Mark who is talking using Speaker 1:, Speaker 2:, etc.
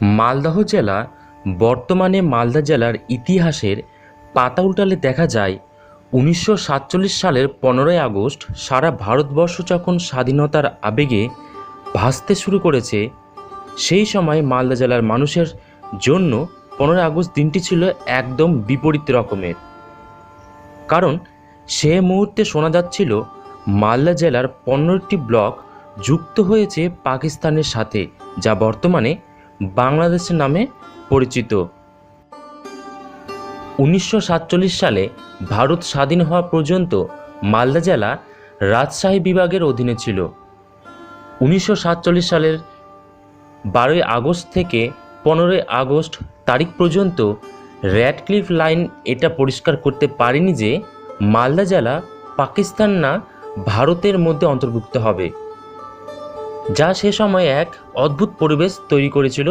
Speaker 1: মালদহ জেলা, বর্তমানে মালদা জেলার ইতিহাসের পাতা উল্টালে দেখা যায়, উনিশশো সাতচল্লিশ সালের পনেরোই আগস্ট সারা ভারতবর্ষ যখন স্বাধীনতার আবেগে ভাসতে শুরু করেছে, সেই সময় মালদা জেলার মানুষের জন্য পনেরোই আগস্ট দিনটি ছিল একদম বিপরীত রকমের। কারণ সে মুহূর্তে শোনা যাচ্ছিল, মালদা জেলার পনেরোটি ব্লক যুক্ত হয়েছে পাকিস্তানের সাথে, যা বর্তমানে বাংলাদেশের নামে পরিচিত। উনিশশো সাতচল্লিশ সালে ভারত স্বাধীন হওয়া পর্যন্ত মালদা জেলা রাজশাহী বিভাগের অধীনে ছিল। উনিশশো সাতচল্লিশ সালের বারোই আগস্ট থেকে পনেরোই আগস্ট তারিখ পর্যন্ত র্যাডক্লিফ লাইন এটা পরিষ্কার করতে পারেনি যে মালদা জেলা পাকিস্তান না ভারতের মধ্যে অন্তর্ভুক্ত হবে। যা সে সময় এক অদ্ভুত পরিবেশ তৈরি করেছিল।